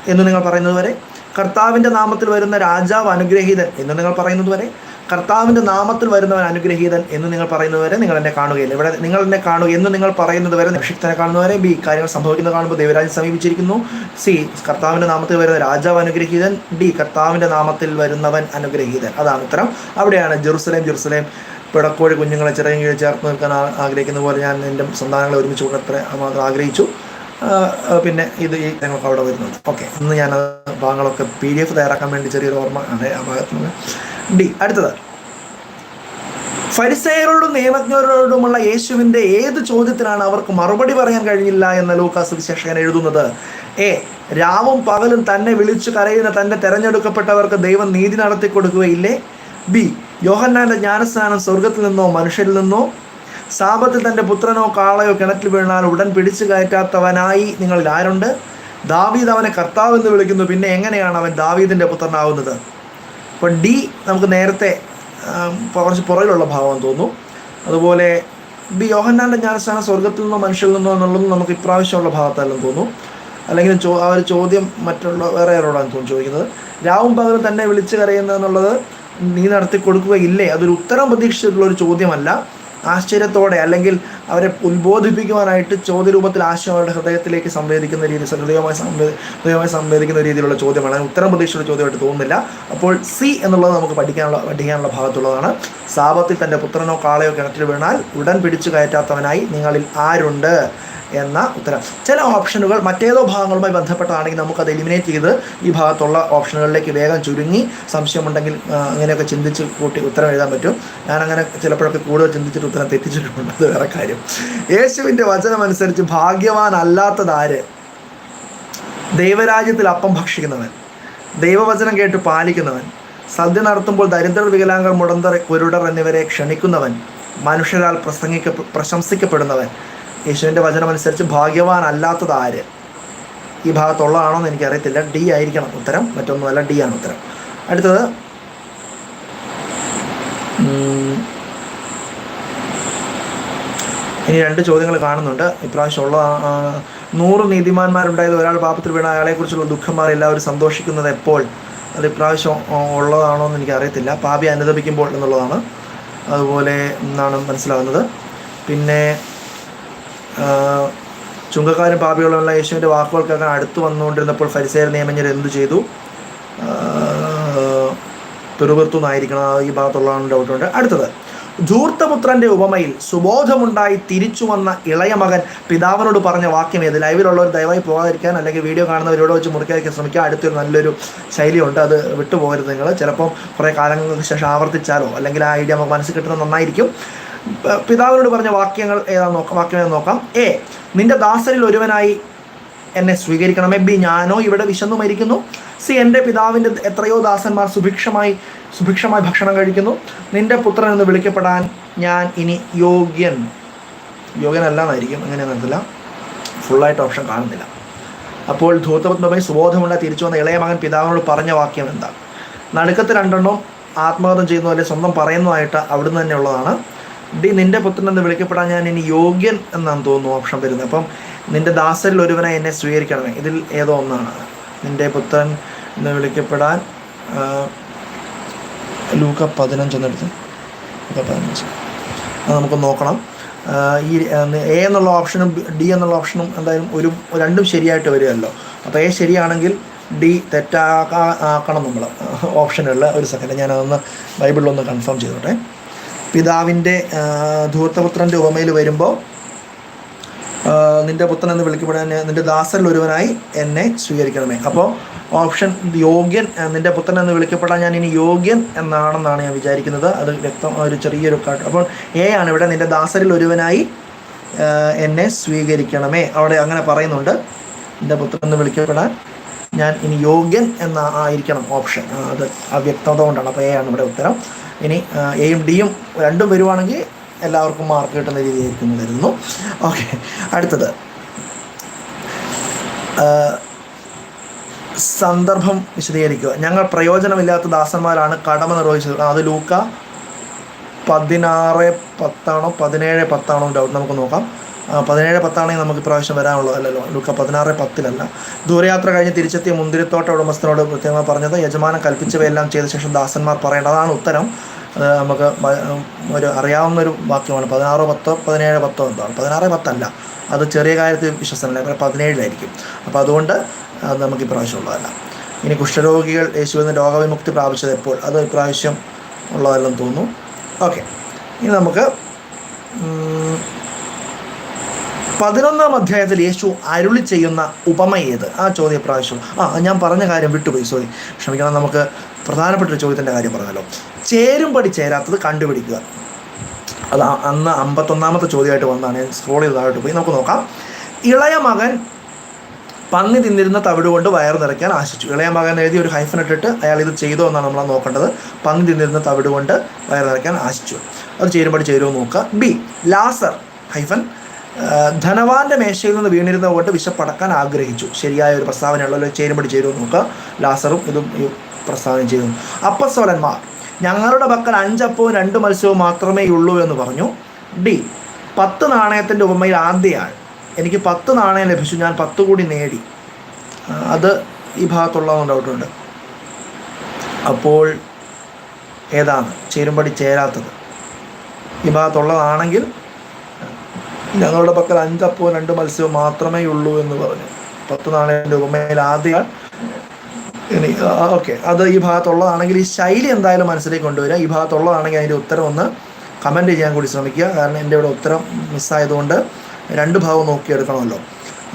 എന്ന് നിങ്ങൾ പറയുന്നത് വരെ. കർത്താവിന്റെ നാമത്തിൽ വരുന്ന രാജാവ് അനുഗ്രഹീതൻ എന്ന് നിങ്ങൾ പറയുന്നത് വരെ. കർത്താവിന്റെ നാമത്തിൽ വരുന്നവൻ അനുഗ്രഹീതൻ എന്ന് നിങ്ങൾ പറയുന്നവരെ നിങ്ങൾ എന്നെ കാണുകയില്ല. ഇവിടെ നിങ്ങൾ എന്നെ കാണുക എന്ന് നിങ്ങൾ പറയുന്നത് വരെ അഭിഷിക്തനെ കാണുന്നവരെ ബി കാര്യങ്ങൾ സംഭവിക്കുന്നത് കാണുമ്പോൾ ദൈവരാജ്യം സമീപിച്ചിരിക്കുന്നു. സി കർത്താവിന്റെ നാമത്തിൽ വരുന്ന രാജാവ് അനുഗ്രഹീതൻ. ഡി കർത്താവിന്റെ നാമത്തിൽ വരുന്നവൻ അനുഗ്രഹീതൻ. അതാണ് ഉത്തരം. അവിടെയാണ് ജെറുസലേം ജെറുസലേം പിടക്കോഴി കുഞ്ഞുങ്ങളെ ചെറിയ കീഴിൽ ചേർത്ത് നിൽക്കാൻ ആഗ്രഹിക്കുന്ന പോലെ ഞാൻ എന്റെ സന്താനങ്ങളെ ഒരുമിച്ച് കൊണ്ടത്ര മാത്രം ആഗ്രഹിച്ചു. പിന്നെ ഇത് ഈ ഞങ്ങൾക്ക് അവിടെ വരുന്നുണ്ട്. ഓക്കെ. ഇന്ന് ഞാൻ ഭാഗങ്ങളൊക്കെ പി ഡി എഫ് തയ്യാറാക്കാൻ വേണ്ടി ചെറിയൊരു ഓർമ്മ ആ ഭാഗത്തുനിന്ന്. ഡി അടുത്തത്. ഫരിസയരോടും നിയമജ്ഞരോടുമുള്ള യേശുവിന്റെ ഏത് ചോദ്യത്തിനാണ് അവർക്ക് മറുപടി പറയാൻ കഴിഞ്ഞില്ല എന്ന് ലൂക്കാസ് വിശേഷകൻ എഴുതുന്നത്? എ രാവും പകലും തന്നെ വിളിച്ചു കരയുന്ന തന്റെ തെരഞ്ഞെടുക്കപ്പെട്ടവർക്ക് ദൈവം നീതി നടത്തി കൊടുക്കുകയില്ലേ ബി യോഹന്നാന്റെ ജ്ഞാനസ്നാനം സ്വർഗത്തിൽ നിന്നോ മനുഷ്യരിൽ നിന്നോ? സാപത്തിൽ തന്റെ പുത്രനോ കാളയോ കിണറ്റിൽ വീണാൽ ഉടൻ പിടിച്ചു കയറ്റാത്തവനായി നിങ്ങളിൽ ആരുണ്ട്? ദാവീദ് അവനെ കർത്താവ് എന്ന് വിളിക്കുന്നു. പിന്നെ എങ്ങനെയാണ് അവൻ ദാവീദിന്റെ പുത്രനാവുന്നത്? അപ്പോൾ ഡി നമുക്ക് നേരത്തെ കുറച്ച് പുറകിലുള്ള ഭാവം തോന്നുന്നു. അതുപോലെ ബി യോഹന്നാന്റെ ജ്ഞാനസ്ഥാനം സ്വർഗത്തിൽ നിന്നോ മനുഷ്യരിൽ നിന്നോ എന്നുള്ളത് നമുക്ക് ഇപ്രാവശ്യമുള്ള ഭാഗത്തല്ലെന്ന് തോന്നുന്നു. അല്ലെങ്കിൽ ചോ ആ ഒരു ചോദ്യം മറ്റുള്ള വേറെ ആരോടാണ് തോന്നുന്നു ചോദിക്കുന്നത്. രാവും പകലും തന്നെ വിളിച്ചു കരയുന്നത് എന്നുള്ളത് നീ നടത്തി കൊടുക്കുകയില്ലേ അതൊരു ഉത്തരം പ്രതീക്ഷിച്ചിട്ടുള്ള ഒരു ചോദ്യമല്ല. ആശ്ചര്യത്തോടെ അല്ലെങ്കിൽ അവരെ ഉത്ബോധിപ്പിക്കുവാനായിട്ട് ചോദ്യരൂപത്തിൽ ആശയം അവരുടെ ഹൃദയത്തിലേക്ക് സംവേദിക്കുന്ന രീതി ഹൃദയമായി ഹൃദയമായി സംവേദിക്കുന്ന രീതിയിലുള്ള ചോദ്യമാണ്. ഉത്തരം പ്രതീക്ഷയുള്ള ചോദ്യമായിട്ട് തോന്നുന്നില്ല. അപ്പോൾ സി എന്നുള്ളത് നമുക്ക് പഠിക്കാനുള്ള പഠിക്കാനുള്ള ഭാഗത്തുള്ളതാണ്. സാപത്തിൽ തന്റെ പുത്രനോ കാളയോ കിണറ്റിൽ വീണാൽ ഉടൻ പിടിച്ചു കയറ്റാത്തവനായി നിങ്ങളിൽ ആരുണ്ട്? എന്ന ഉത്തരം. ചില ഓപ്ഷനുകൾ മറ്റേതോ ഭാഗങ്ങളുമായി ബന്ധപ്പെട്ടതാണെങ്കിൽ നമുക്കത് എലിമിനേറ്റ് ചെയ്ത് ഈ ഭാഗത്തുള്ള ഓപ്ഷനുകളിലേക്ക് വേഗം ചുരുങ്ങി സംശയമുണ്ടെങ്കിൽ അങ്ങനെയൊക്കെ ചിന്തിച്ച് കൂട്ടി ഉത്തരം എഴുതാൻ പറ്റും. ഞാനങ്ങനെ ചിലപ്പോഴൊക്കെ കൂടുതൽ ചിന്തിച്ചിട്ട് ഉത്തരം തെറ്റിച്ചിട്ടുണ്ട്. അത് വേറെ കാര്യം. യേശുവിന്റെ വചനമനുസരിച്ച് ഭാഗ്യവാനല്ലാത്തതാര്? ദൈവരാജ്യത്തിൽ അപ്പം ഭക്ഷിക്കുന്നവൻ ദൈവവചനം കേട്ട് പാലിക്കുന്നവൻ സദ്യ നടത്തുമ്പോൾ ദരിദ്രർ വികലാംഗർ മുടന്തർ കുരുടർ എന്നിവരെ ക്ഷണിക്കുന്നവൻ മനുഷ്യരാൽ പ്രസംഗിക്ക പ്രശംസിക്കപ്പെടുന്നവൻ യേശുവിന്റെ വചനമനുസരിച്ച് ഭാഗ്യവാൻ അല്ലാത്തത് ആര്? ഈ ഭാഗത്തുള്ളതാണോ എന്ന് എനിക്കറിയത്തില്ല. ഡി ആയിരിക്കണം ഉത്തരം. മറ്റൊന്നുമല്ല ഡി ആണ് ഉത്തരം. അടുത്തത് ഇനി രണ്ട് ചോദ്യങ്ങൾ കാണുന്നുണ്ട്. ഇപ്രാവശ്യം ഉള്ള നൂറ് നീതിമാന്മാരുണ്ടായത് ഒരാൾ പാപത്തിൽ വീണ അയാളെക്കുറിച്ചുള്ള ദുഃഖം മാറി എല്ലാവരും സന്തോഷിക്കുന്നത് എപ്പോൾ? അത് ഇപ്രാവശ്യം ഉള്ളതാണോ എന്ന് എനിക്ക് അറിയത്തില്ല പാപി അനുദപിക്കുമ്പോൾ എന്നുള്ളതാണ്. അതുപോലെ എന്നാണ് മനസ്സിലാകുന്നത്. പിന്നെ ചുങ്കക്കാരും പാപികളുമുള്ള യേശുവിന്റെ വാക്കുകൾ കേൾക്കാൻ അടുത്ത് വന്നുകൊണ്ടിരുന്നപ്പോൾ ഫരിസേർ നിയമജ്ഞർ എന്തു ചെയ്തു? ആ ഈ ഭാഗത്തുള്ളതാണ് ഡൗട്ടുണ്ട് അടുത്തത് ധൂർത്തപുത്രന്റെ ഉപമയിൽ സുബോധമുണ്ടായി തിരിച്ചു വന്ന ഇളയ മകൻ പിതാവിനോട് പറഞ്ഞ വാക്യം ഏത്? ലൈവിലുള്ളവർ ദയവായി പോകാതിരിക്കാൻ അല്ലെങ്കിൽ വീഡിയോ കാണുന്നവരോട് വെച്ച് മുറിക്കാതിരിക്കാൻ ശ്രമിക്കുക. അടുത്തൊരു നല്ലൊരു ശൈലിയുണ്ട്. അത് വിട്ടുപോകരുത് നിങ്ങൾ. ചിലപ്പം കുറേ കാലങ്ങൾക്ക് ശേഷം ആവർത്തിച്ചാലോ? അല്ലെങ്കിൽ ആ ഐഡിയ നമുക്ക് മനസ്സിൽ കിട്ടുന്നത് നന്നായിരിക്കും. പിതാവിനോട് പറഞ്ഞ വാക്യങ്ങൾ ഏതാണെന്ന് നോക്കാം വാക്യം നോക്കാം. എ നിന്റെ ദാസരിൽ ഒരുവനായി എന്നെ സ്വീകരിക്കണമേ. ബി ഞാനോ ഇവിടെ വിശന്നു മരിക്കുന്നു. സി എന്റെ പിതാവിന്റെ എത്രയോ ദാസന്മാർ സുഭിക്ഷമായി സുഭിക്ഷമായി ഭക്ഷണം കഴിക്കുന്നു. നിന്റെ പുത്രൻ എന്ന് വിളിക്കപ്പെടാൻ ഞാൻ ഇനി യോഗ്യൻ. യോഗ്യനല്ല എന്നായിരിക്കും അങ്ങനെ നടത്തില്ല ഫുള്ളായിട്ട് ഓപ്ഷൻ കാണുന്നില്ല. അപ്പോൾ ധൂർത്തപത്മമായി സുബോധമുള്ള തിരിച്ചു വന്ന ഇളയ മകൻ പിതാവിനോട് പറഞ്ഞ വാക്യം എന്താ? നടുക്കത്ത് രണ്ടെണ്ണം ആത്മഹത്യം ചെയ്യുന്നു അല്ലെങ്കിൽ സ്വന്തം പറയുന്നതായിട്ട് അവിടുന്ന് തന്നെ ഉള്ളതാണ്. ഡി നിന്റെ പുത്രൻ എന്ന് വിളിക്കപ്പെടാൻ ഞാൻ ഇനി യോഗ്യൻ എന്നാണ് തോന്നുന്നു ഓപ്ഷൻ വരുന്നത് അപ്പം നിന്റെ ദാസരിൽ ഒരുവനെ എന്നെ സ്വീകരിക്കണമേ. ഇതിൽ ഏതോ ഒന്നാണ്. നിന്റെ പുത്രൻ എന്ന് വിളിക്കപ്പെടാൻ ലൂക്ക പതിനഞ്ചെന്നെടുത്ത് ലൂക്ക പതിനഞ്ച്. അത് നമുക്ക് നോക്കണം. ഈ എ എന്നുള്ള ഓപ്ഷനും ഡി എന്നുള്ള ഓപ്ഷനും എന്തായാലും ഒരു രണ്ടും ശരിയായിട്ട് വരികയല്ലോ. അപ്പോൾ എ ശരിയാണെങ്കിൽ ഡി തെറ്റാക്കാ ആക്കണം നമ്മൾ ഓപ്ഷനുള്ള ഒരു സെക്കൻഡ് ഞാനതൊന്ന് ബൈബിളിലൊന്ന് കൺഫേം ചെയ്തോട്ടെ. പിതാവിന്റെ ധൂർത്തപുത്രന്റെ ഉപമയിൽ വരുമ്പോൾ നിന്റെ പുത്രൻ എന്ന് വിളിക്കപ്പെടാൻ നിന്റെ ദാസരിൽ ഒരുവനായി എന്നെ സ്വീകരിക്കണമേ. അപ്പോൾ ഓപ്ഷൻ യോഗ്യൻ നിന്റെ പുത്രൻ എന്ന് വിളിക്കപ്പെടാൻ ഞാൻ ഇനി യോഗ്യൻ എന്നാണെന്നാണ് ഞാൻ വിചാരിക്കുന്നത്. അത് വ്യക്തം ഒരു ചെറിയൊരു കാട്ട്. അപ്പോൾ എ ആണ് ഇവിടെ നിന്റെ ദാസരിൽ ഒരുവനായി എന്നെ സ്വീകരിക്കണമേ. അവിടെ അങ്ങനെ പറയുന്നുണ്ട്. നിന്റെ പുത്രൻ എന്ന് വിളിക്കപ്പെടാൻ ഞാൻ ഇനി യോഗ്യൻ എന്ന ആയിരിക്കണം ഓപ്ഷൻ. അത് അവ്യക്തത കൊണ്ടാണ്. അപ്പോൾ എ ആണ് ഇവിടെ ഉത്തരം. ഇനി എയും ഡിയും രണ്ടും വരുവാണെങ്കിൽ എല്ലാവർക്കും മാർക്ക് കിട്ടുന്ന രീതിയായിരിക്കും കരുതുന്നു. ഓക്കെ അടുത്തത്. സന്ദർഭം വിശദീകരിക്കുക. ഞങ്ങൾ പ്രയോജനമില്ലാത്ത ദാസന്മാരാണ് കടമ നിർവഹിച്ചത്. അത് ലൂക്ക പതിനാറ് പത്താണോ പതിനേഴ് പത്താണോ ഡൗട്ട് നമുക്ക് നോക്കാം. പതിനേഴ് പത്താണെങ്കിൽ നമുക്ക് ഇപ്രാവശ്യം വരാനുള്ളതല്ലല്ലോ ലൂക്ക? പതിനാറ് പത്തിലല്ല. ദൂരയാത്ര കഴിഞ്ഞ് തിരിച്ചെത്തിയ മുന്തിരിത്തോട്ട ഉടമസ്ഥനോട് പ്രത്യേകമായി പറഞ്ഞത് യജമാനൻ കൽപ്പിച്ചവയെല്ലാം ചെയ്ത ശേഷം ദാസന്മാർ പറയേണ്ടതാണ് ഉത്തരം. നമുക്ക് ഒരു അറിയാവുന്ന ഒരു വാക്യമാണ്. പതിനാറോ പത്തോ പതിനേഴ് പത്തോ എന്താണ് പതിനാറ് പത്തല്ല. അത് ചെറിയ കാര്യത്തിൽ വിശ്വസനല്ല. പതിനേഴിലായിരിക്കും. അപ്പോൾ അതുകൊണ്ട് അത് നമുക്ക് ഇപ്രാവശ്യം ഉള്ളതല്ല. ഇനി കുഷ്ഠരോഗികൾ യേശുവിൽ നിന്ന് രോഗവിമുക്തി പ്രാപിച്ചത് എപ്പോൾ? അത് ഇപ്രാവശ്യം ഉള്ളതല്ലെന്ന് തോന്നുന്നു. ഓക്കെ. ഇനി നമുക്ക് പതിനൊന്നാം അധ്യായത്തിൽ യേശു അരുളി ചെയ്യുന്ന ഉപമ ഏത്? ആ ചോദ്യം പ്രാവശ്യം ആ ഞാൻ പറഞ്ഞ കാര്യം വിട്ടുപോയി സോറി ക്ഷമിക്കണം നമുക്ക് പ്രധാനപ്പെട്ട ഒരു ചോദ്യത്തിന്റെ കാര്യം പറഞ്ഞല്ലോ. ചേരുംപടി ചേരാത്തത് കണ്ടുപിടിക്കുക. അത് അന്ന് അമ്പത്തൊന്നാമത്തെ ചോദ്യമായിട്ട് വന്നതാണ് സ്ക്രോൾ ചെയ്ത് താഴോട്ട് പോയി. നമുക്ക് നോക്കാം. ഇളയ മകൻ പന്നി തിന്നിരുന്ന തവിട് കൊണ്ട് വയർ നിറയ്ക്കാൻ ആശിച്ചു. ഇളയ മകൻ എഴുതി ഒരു ഹൈഫൻ ഇട്ടിട്ട് അയാൾ ഇത് ചെയ്തോ എന്നാണ് നമ്മൾ നോക്കേണ്ടത്. പന്നി തിന്നിരുന്ന തവിട് കൊണ്ട് വയർ നിറയ്ക്കാൻ ആശിച്ചു. അത് ചേരുമ്പോൾ ചേരുമോ നോക്കുക. ബി ലാസർ ഹൈഫൻ ധനവാന്റെ മേശയിൽ നിന്ന് വീണിരുന്ന കൊണ്ട് വിശപ്പടക്കാൻ ആഗ്രഹിച്ചു. ശരിയായ ഒരു പ്രസ്താവനയുള്ളല്ലോ ചേരുമ്പടി ചേരുമെന്ന് നോക്കുക. ലാസറും ഇതും പ്രസ്താവന ചെയ്തു. അപ്പസ്വലന്മാർ ഞങ്ങളുടെ പക്കൽ അഞ്ചപ്പവും രണ്ട് മത്സ്യവും മാത്രമേ ഉള്ളൂ എന്ന് പറഞ്ഞു. ഡി പത്ത് നാണയത്തിന്റെ ഉപമയിൽ ആദ്യയാൾ എനിക്ക് പത്ത് നാണയം ലഭിച്ചു. ഞാൻ പത്ത് കൂടി നേടി. അത് ഈ ഭാഗത്തുള്ളതെന്ന് ഡൗട്ടുണ്ട് അപ്പോൾ ഏതാണ്? ചേരുമ്പടി ചേരാത്തത്. ഈ ഭാഗത്തുള്ളതാണെങ്കിൽ ഞങ്ങളുടെ പക്കൽ അഞ്ചപ്പവും രണ്ട് മത്സ്യവും മാത്രമേ ഉള്ളൂ എന്ന് പറഞ്ഞു. പത്ത് നാണയത്തിന്റെ ഉപമയിൽ ആദ്യം ഇനി ഓക്കെ. അത് ഈ ഭാഗത്തുള്ളതാണെങ്കിൽ ഈ ശൈലി എന്തായാലും മനസ്സിലേക്ക് കൊണ്ടുവരിക. ഈ ഭാഗത്തുള്ളതാണെങ്കിൽ അതിന്റെ ഉത്തരം ഒന്ന് കമന്റ് ചെയ്യാൻ കൂടി ശ്രമിക്കുക. കാരണം എന്റെ ഇവിടെ ഉത്തരം മിസ്സായതുകൊണ്ട് രണ്ട് ഭാഗം നോക്കിയെടുക്കണമല്ലോ.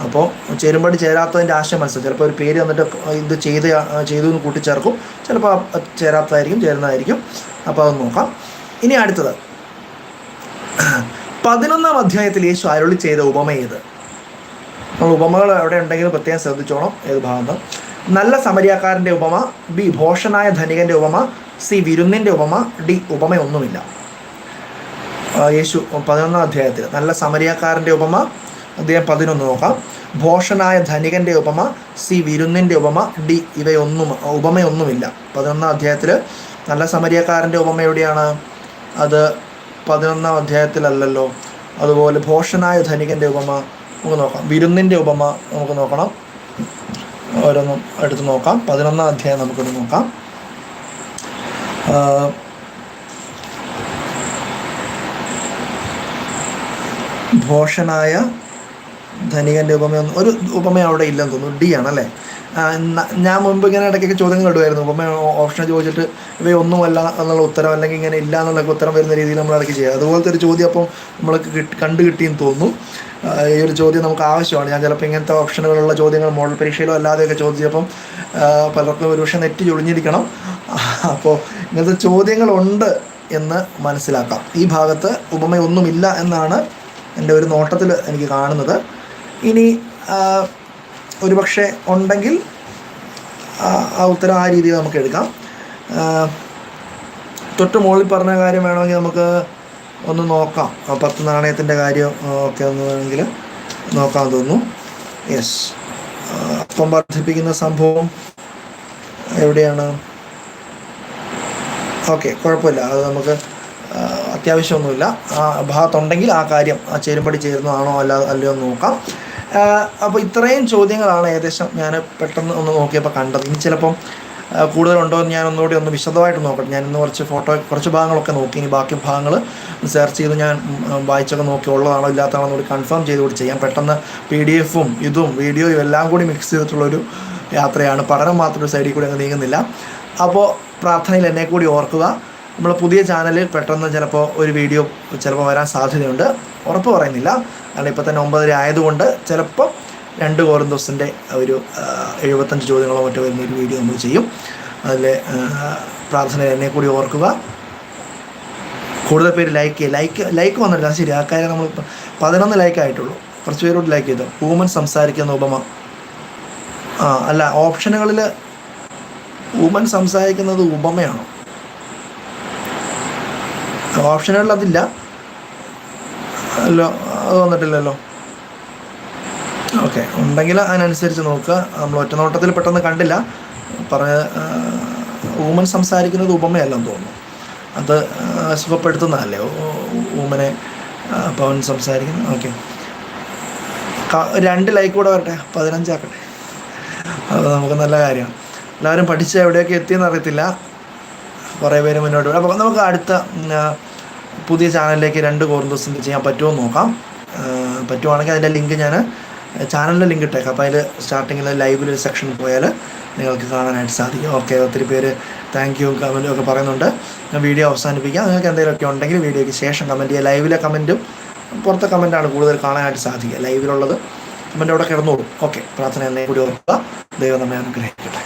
അപ്പോൾ ചേരുമ്പടി ചേരാത്തതിന്റെ ആശയം മനസ്സിലാക്കും ചിലപ്പോൾ ഒരു പേര് വന്നിട്ട് ഇത് ചെയ്ത് ചെയ്തു എന്ന് കൂട്ടിച്ചേർക്കും. ചിലപ്പോൾ ചേരാത്തതായിരിക്കും ചേരുന്നതായിരിക്കും. അപ്പോൾ അത് നോക്കാം. ഇനി അടുത്തത്. പതിനൊന്നാം അധ്യായത്തിൽ യേശു അരുളി ചെയ്ത ഉപമ ഏത്? നമ്മൾ ഉപമകൾ എവിടെ ഉണ്ടെങ്കിലും പ്രത്യേകം ശ്രദ്ധിച്ചോണം. ഏത് ഭാഗത്ത് നല്ല സമരിയാക്കാരന്റെ ഉപമ ബി ഭോഷനായ ധനികന്റെ ഉപമ സി വിരുന്നിന്റെ ഉപമ ഡി ഉപമയൊന്നുമില്ല. യേശു പതിനൊന്നാം അധ്യായത്തിൽ നല്ല സമരിയാക്കാരന്റെ ഉപമ അദ്ദേഹം പതിനൊന്ന് നോക്കാം. ഭോഷനായ ധനികന്റെ ഉപമ സി വിരുന്നിന്റെ ഉപമ ഡി ഇവയൊന്നും ഉപമയൊന്നുമില്ല. പതിനൊന്നാം അധ്യായത്തിൽ നല്ല സമരിയക്കാരന്റെ ഉപമ എവിടെയാണ്? അത് പതിനൊന്നാം അധ്യായത്തിലല്ലല്ലോ. അതുപോലെ ഭോഷനായ ധനികന്റെ ഉപമ നമുക്ക് നോക്കാം. വിരുന്നിന്റെ ഉപമ നമുക്ക് നോക്കണം. ഓരോന്നും എടുത്ത് നോക്കാം. പതിനൊന്നാം അധ്യായം നമുക്കൊന്ന് നോക്കാം. ഭോഷനായ ധനികന്റെ ഉപമയൊന്നും ഒരു ഉപമ അവിടെ ഇല്ലെന്ന് തോന്നുന്നു. ഡി ആണല്ലേ ഞാൻ മുമ്പ് ഇങ്ങനെ ഇടയ്ക്കൊക്കെ ചോദ്യങ്ങൾ ഇടുമായിരുന്നു അപ്പം ഓപ്ഷൻ ചോദിച്ചിട്ട് ഇവയൊന്നുമല്ല എന്നുള്ള ഉത്തരം അല്ലെങ്കിൽ ഇങ്ങനെ ഇല്ല എന്നുള്ള ഉത്തരം വരുന്ന രീതിയിൽ നമ്മൾ ഇടയ്ക്ക് ചെയ്യുക. അതുപോലത്തെ ഒരു ചോദ്യം അപ്പം നമ്മൾക്ക് കിട്ടി കണ്ടു കിട്ടിയെന്ന് തോന്നുന്നു. ഈ ഒരു ചോദ്യം നമുക്ക് ആവശ്യമാണ്. ഞാൻ ചിലപ്പോൾ ഇങ്ങനത്തെ ഓപ്ഷനുകളുള്ള ചോദ്യങ്ങൾ മോഡൽ പരീക്ഷയിലോ അല്ലാതെയൊക്കെ ചോദിച്ചപ്പം പലർക്കും ഒരു പക്ഷേ നെറ്റ് ചൊളിഞ്ഞിരിക്കണം അപ്പോൾ ഇങ്ങനത്തെ ചോദ്യങ്ങളുണ്ട് എന്ന് മനസ്സിലാക്കാം. ഈ ഭാഗത്ത് ഉപമയൊന്നുമില്ല എന്നാണ് എന്റെ ഒരു നോട്ടത്തിൽ എനിക്ക് കാണുന്നത്. ഇനി ഒരുപക്ഷെ ഉണ്ടെങ്കിൽ ആ ഉത്തരം ആ രീതിയിൽ നമുക്ക് എടുക്കാം. തൊട്ട് മുകളിൽ പറഞ്ഞ കാര്യം വേണമെങ്കിൽ നമുക്ക് ഒന്ന് നോക്കാം. ആ പത്ത് നാണയത്തിന്റെ കാര്യം ഒക്കെ ഒന്ന് വേണമെങ്കിൽ നോക്കാൻ തോന്നുന്നു. യെസ് അപ്പം വർദ്ധിപ്പിക്കുന്ന സംഭവം എവിടെയാണ്? ഓക്കെ കുഴപ്പമില്ല. അത് നമുക്ക് അത്യാവശ്യമൊന്നുമില്ല. ആ ഭാഗത്തുണ്ടെങ്കിൽ ആ കാര്യം ആ ചേരുമ്പടി ചേരുന്നതാണോ അല്ല അല്ലയോ നോക്കാം. അപ്പോൾ ഇത്രയും ചോദ്യങ്ങളാണ് ഏകദേശം ഞാൻ പെട്ടെന്ന് ഒന്ന് നോക്കിയപ്പോൾ കണ്ടത്. ഇനി ചിലപ്പം കൂടുതലുണ്ടോ എന്ന് ഞാൻ ഒന്നുകൂടി ഒന്ന് വിശദമായിട്ട് നോക്കട്ടെ. ഞാൻ ഇന്ന് കുറച്ച് ഫോട്ടോ കുറച്ച് ഭാഗങ്ങളൊക്കെ നോക്കി. ഇനി ബാക്കി ഭാഗങ്ങൾ സെർച്ച് ചെയ്ത് ഞാൻ വായിച്ചൊക്കെ നോക്കി. ഉള്ളതാണോ ഇല്ലാത്തതാണോ കൂടി കൺഫേം ചെയ്ത് കൂടി ചെയ്യാം. പെട്ടെന്ന് പി ഡി എഫും ഇതും വീഡിയോയും എല്ലാം കൂടി മിക്സ് ചെയ്തിട്ടുള്ളൊരു യാത്രയാണ്. പഠനം മാത്രം ഒരു സൈഡിൽ കൂടി അങ്ങ് നീങ്ങുന്നില്ല. അപ്പോൾ പ്രാർത്ഥനയിൽ എന്നെ കൂടി ഓർക്കുക. നമ്മൾ പുതിയ ചാനലിൽ പെട്ടെന്ന് ചിലപ്പോൾ ഒരു വീഡിയോ ചിലപ്പോൾ വരാൻ സാധ്യതയുണ്ട്. ഉറപ്പ് പറയുന്നില്ല. കാരണം ഇപ്പോൾ തന്നെ ഒമ്പതര ആയതുകൊണ്ട് ചിലപ്പോൾ രണ്ട് കോറിന്തോസിന്റെ ഒരു എഴുപത്തഞ്ച് ചോദ്യങ്ങളോ മറ്റോ വരുന്ന ഒരു വീഡിയോ നമ്മൾ ചെയ്യും. അതിൽ പ്രാർത്ഥന എന്നെ കൂടി ഓർക്കുക. കൂടുതൽ പേര് ലൈക്ക് ചെയ്യുക ലൈക്ക് ലൈക്ക് വന്നിട്ടില്ല ശരി. ആ കാര്യം നമ്മൾ പതിനൊന്ന് ലൈക്ക് ആയിട്ടുള്ളൂ. കുറച്ച് പേരോട് ലൈക്ക് ചെയ്തു? ഊമൻ സംസാരിക്കുന്ന ഉപമ. ആ അല്ല ഓപ്ഷനുകളിൽ ഹൂമൻ സംസാരിക്കുന്നത് ഉപമയാണോ? ഓപ്ഷനുകളിൽ അതില്ല. അല്ലോ അത് വന്നിട്ടില്ലല്ലോ. ഓക്കെ ഉണ്ടെങ്കിൽ അതിനനുസരിച്ച് നോക്കുക. നമ്മൾ ഒറ്റ നോട്ടത്തിൽ പെട്ടെന്ന് കണ്ടില്ല. പറഞ്ഞ ഊമൻ സംസാരിക്കുന്നത് ഉപമയല്ലെന്ന് തോന്നുന്നു. അത് സുഖപ്പെടുത്തുന്നതല്ലേ ഊമനെ പവൻ സംസാരിക്കുന്നു ഓക്കെ. രണ്ട് ലൈക്ക് കൂടെ വരട്ടെ? പതിനഞ്ചാക്കട്ടെ അത് നമുക്ക് നല്ല കാര്യമാണ് എല്ലാവരും പഠിച്ച് എവിടെയൊക്കെ എത്തിയെന്ന് അറിയത്തില്ല. കുറേ പേര് മുന്നോട്ട് അപ്പോൾ നമുക്ക് അടുത്ത പുതിയ ചാനലിലേക്ക് രണ്ട് കോർന്തോസിന്റെ ചെയ്യാൻ പറ്റുമോ എന്ന് നോക്കാം. പറ്റുവാണെങ്കിൽ അതിന്റെ ലിങ്ക് ഞാൻ ചാനലിന്റെ ലിങ്ക് ഇട്ടേക്കാം. അപ്പോൾ അതിൽ സ്റ്റാർട്ടിങ്ങിൽ ലൈവിൽ ഒരു സെക്ഷൻ പോയാൽ നിങ്ങൾക്ക് കാണാനായിട്ട് സാധിക്കും. ഓക്കെ ഒത്തിരി പേര് താങ്ക് യു കമന്റും ഒക്കെ പറയുന്നുണ്ട്. ഞാൻ വീഡിയോ അവസാനിപ്പിക്കാം. നിങ്ങൾക്ക് എന്തെങ്കിലുമൊക്കെ ഉണ്ടെങ്കിൽ വീഡിയോയ്ക്ക് ശേഷം കമന്റ് ചെയ്യുക. ലൈവിലെ കമന്റും പുറത്തെ കമന്റാണ് കൂടുതൽ കാണാനായിട്ട് സാധിക്കുക. ലൈവിലുള്ളത് കമന്റ് അവിടെ കിടന്നോളും. ഓക്കെ പ്രാർത്ഥന എന്നെ കൂടി ഓർക്കുക. ദൈവം നമ്മെ അനുഗ്രഹിക്കട്ടെ.